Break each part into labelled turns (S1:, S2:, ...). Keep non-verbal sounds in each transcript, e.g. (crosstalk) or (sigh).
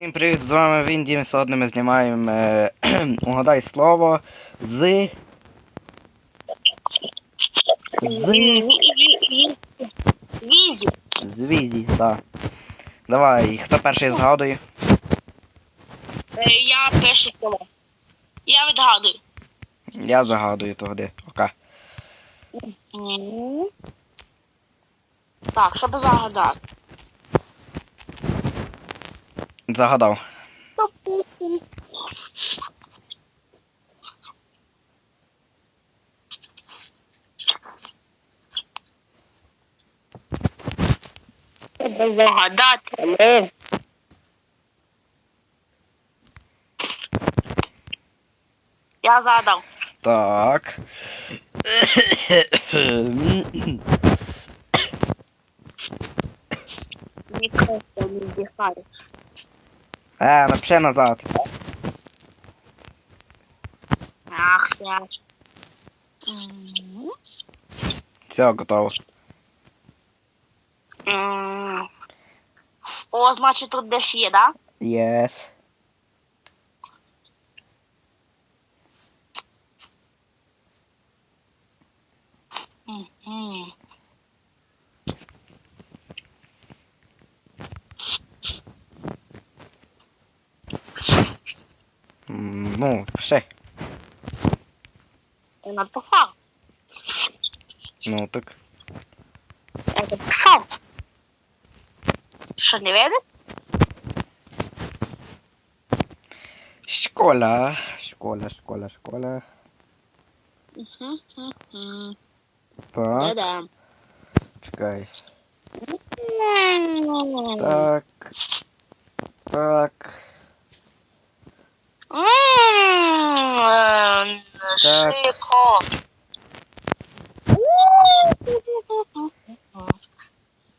S1: Всім привіт, з вами він Дім. Сьогодні ми знімаємо е, (clears throat) угадай слово з. З.
S2: Візі.
S1: З візі, так. Давай, хто перший згадує?
S2: Е, Я перше слово. Я відгадую.
S1: Я загадую тоді. Ока.
S2: Так, щоб загадати.
S1: Загадав.
S2: Загадати, але... Я загадав.
S1: Так.
S2: Мікрофон не вдихає.
S1: Е, напиши назад.
S2: Ах, я.
S1: Все, готово.
S2: М. О, значить тут десь є, да?
S1: Єс.
S2: Мгм.
S1: Ну, пиши.
S2: Я написав.
S1: Ну так.
S2: Я написав. Що не видиш?
S1: Школа. Школа, школа, школа.
S2: Мгм, мгм.
S1: Так.
S2: Да-да.
S1: Чекай. Так. Так.
S2: М,
S1: Так.
S2: Шико.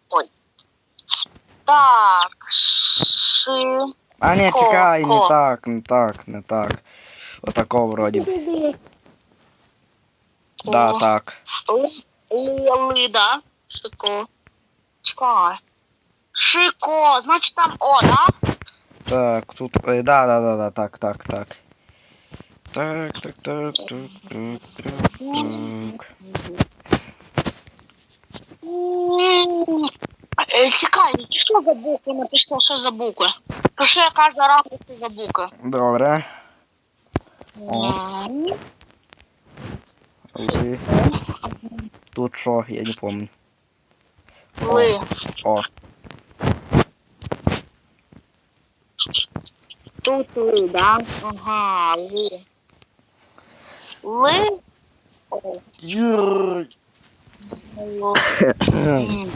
S2: Ой. Так. Ши.
S1: А ні,
S2: Ко-
S1: чекай, не
S2: ко.
S1: так, не так, не так. Отако вроді. б. Да, так.
S2: Ли, да? Шико. Чекай. Шико, значить там О, да?
S1: Так, тут. е, Да, да, да, да, так, так, так. Так, так, так, так, так, так, так.
S2: Е, Чекай, що за букви написано, що за букви? Пиши яка за рамку що за букви.
S1: Добре. О. Ли. Тут що, я не помню.
S2: Ли.
S1: О,
S2: Тут ли, да? Ага, ли. Ли. О,
S1: Юрй.
S2: ло. М.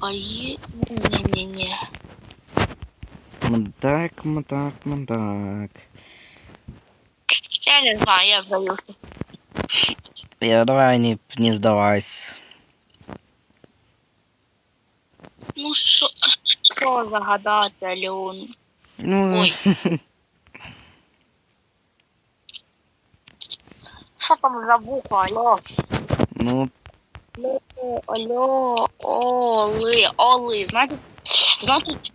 S2: А є... Ні-ні-ні.
S1: Мандак, мандак, мандак.
S2: Я не знаю, я здаюся.
S1: Я давай не, не здавайся.
S2: Ну що, що загадати, Альон?
S1: Ну,
S2: Ой. Що там за буква, алло?
S1: ну,
S2: Алло, алло, оли, оли, значить, значить...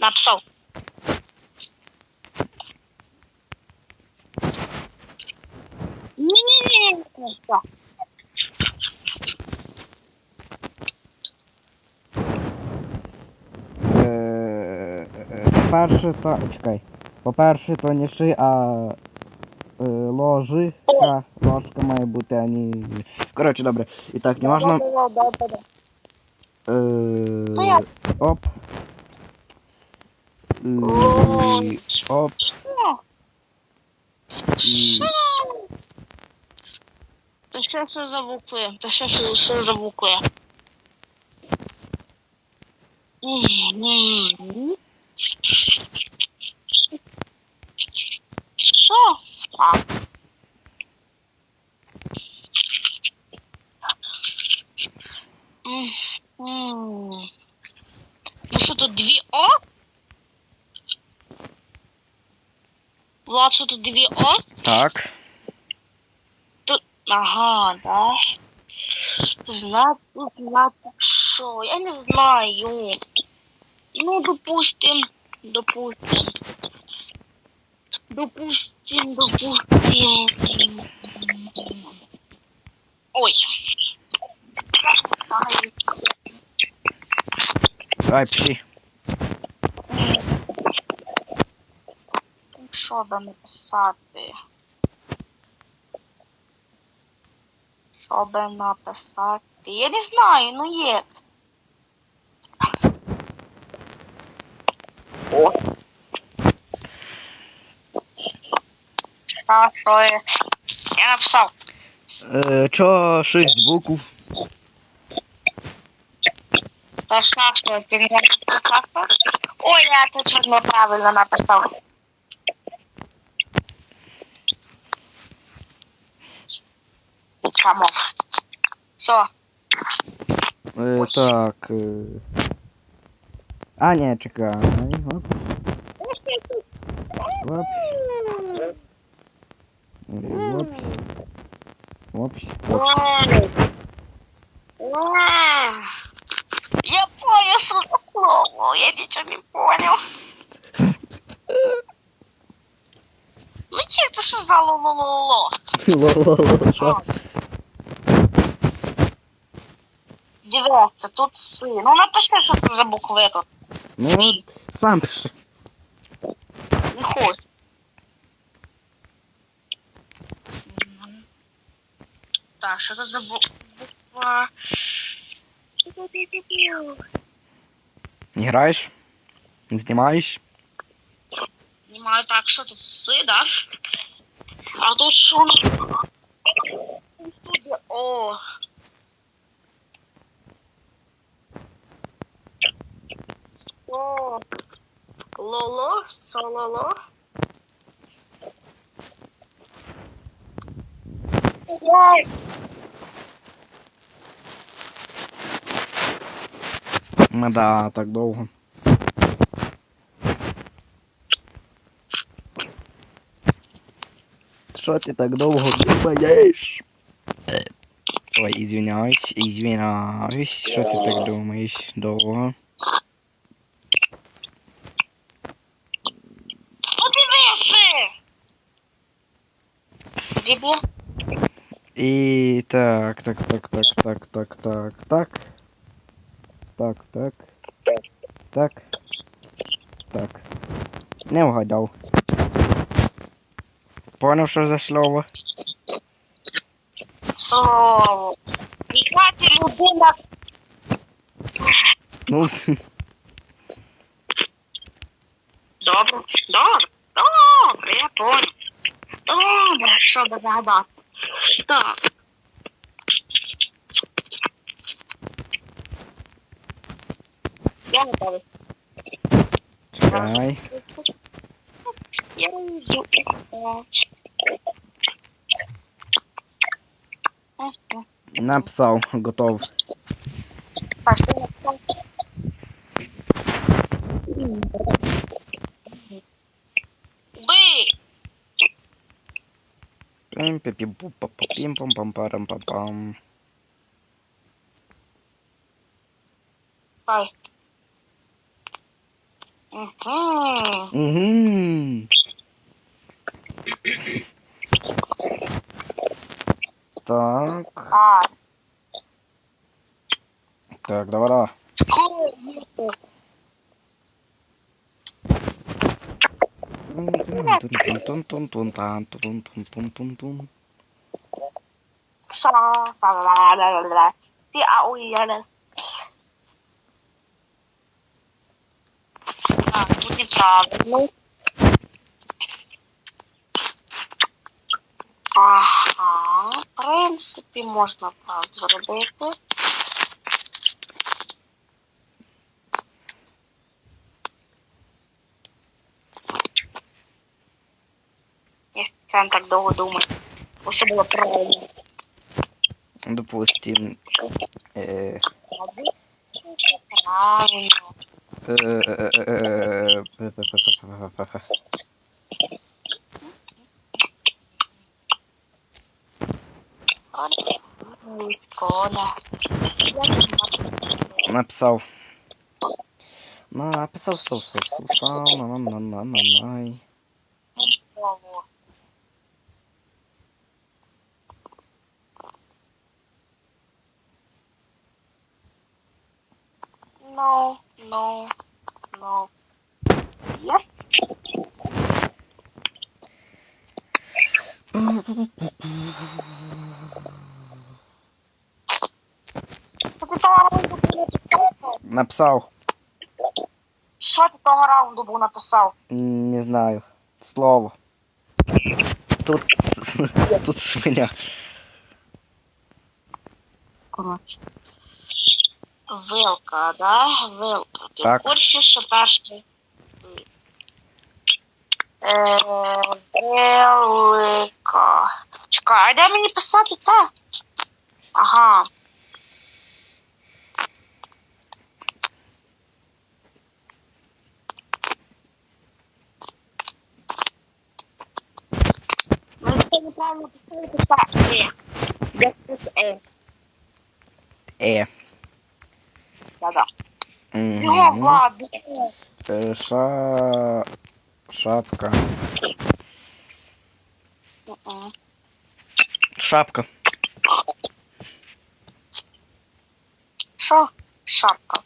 S2: Написав. Все.
S1: е, е, по-перше, то. Чекай. По-перше, то не ши, а е, ложи. Ка. Ложка має бути, а не. Коротше, добре. І так, не можна. Е, оп. І, оп. І,
S2: Пише, що за букви. Пише, що, що за букви. Мгм. Що? А. Мгм. Ну що тут дві О? Влад, що тут дві О?
S1: так.
S2: Ага, да. Значит, значит, что? Я не знаю. Ну, допустим, допустим. Допустим, допустим. Ой.
S1: Давай, пиши.
S2: Що би написати? Що би написати? Я не знаю, ну є. О. Що, що є? Я написав.
S1: Е, чо шість букв?
S2: Та що, що ти не написав? Ой, я це чуть неправильно написав. Чому? Все.
S1: Е, так. Е... А, ні, чекай. Оп, оп. Оп. Оп. Оп.
S2: Я понял, что это слово. Я ничего не понял. Ну, это что за ло-ло-ло-ло? (laughs)
S1: Ло-ло-ло, що?
S2: Дивіться, тут си. Ну, напиши, що це за букви тут.
S1: Ну, сам пиши.
S2: Не хочу. Так, що тут за бу- буква?
S1: Граєш? Знімаєш?
S2: Знімаю так, що тут си, да? А тут що у нас? Тут є О. О. Лоло, сололо. Ой.
S1: Ну да, так довго. Що ти так довго думаєш? Ой, извиняюсь, извиняюсь. Що ти так думаєш довго?
S2: Дебіл.
S1: І так, так, так, так, так, так, так, так. Так, так. Так. Так. Не вгадав. Поняв, що за слово?
S2: Слово. Яка ти людина?
S1: Ну, (laughs)
S2: добре, добре, شعبة
S1: مع بعض
S2: قطاع Czekaj. Napisał, gotowy. Patrz,
S1: Пім пі пі пу па па пім пам пам парам пам пам.
S2: Ай. Угу.
S1: Угу. Так.
S2: А,
S1: Так, давай. давай.
S2: tonton tonton tonton tonton tonton tonton salah salah salah salah si Aulia ah tidak apa ah prinsipnya bisa dilakukan Якщо це не так довго думати. Усе було правильно.
S1: Допустим. Е,
S2: Правильно.
S1: е, е, е, е, пе-пе-пе-пе-пе-пе.
S2: Коля.
S1: Написав. Написав, сов, сов, сов, сов, на на на на на най.
S2: No, no, no. Був написав? Що ти того раунду був написав?
S1: Не знаю. Слово. Тут. (laughs) Тут свиня.
S2: Коротше. Вилка, да? Вилка. Ти
S1: Так.
S2: в курсі, що перший. Е, Велика. Чекай, а де мені писати це? Ага. Ну, це неправильно писати, так. Е. Де тут Е?
S1: Е.
S2: Да-да.
S1: Мгм.
S2: Його, Влад, де?
S1: Е, Ша... Шапка. Шапка.
S2: Що? Шапка.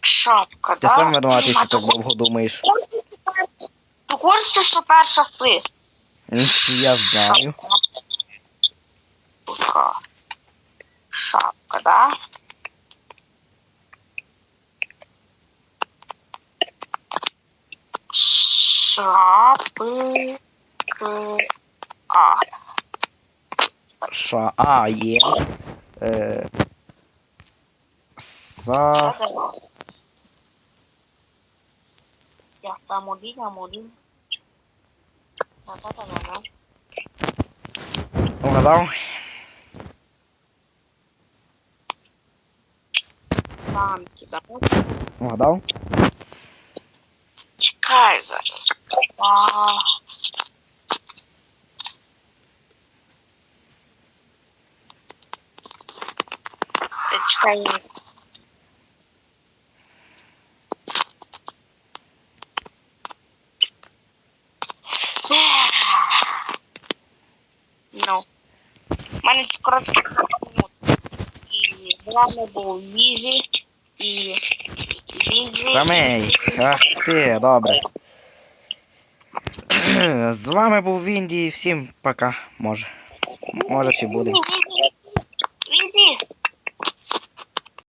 S2: Шапка,
S1: Ти
S2: да?
S1: сам винуватий, що так довго думаєш.
S2: Ти курсі, що перша си?
S1: М, Я знаю.
S2: Шапка, да? Шапи. А.
S1: Ша. А, є. Е... Са...
S2: Я там один, там один. Да-да-да-да.
S1: Угадав?
S2: Танки, да?
S1: Угадав?
S2: Чекай зараз. А... Е, Чекай. Ну. У мене коротше минут. І з вами був Візі і Візі.
S1: Самей. Ах ти, добре. З вами був Вінді. Всім пока. Може. Може, чи буде.
S2: Візі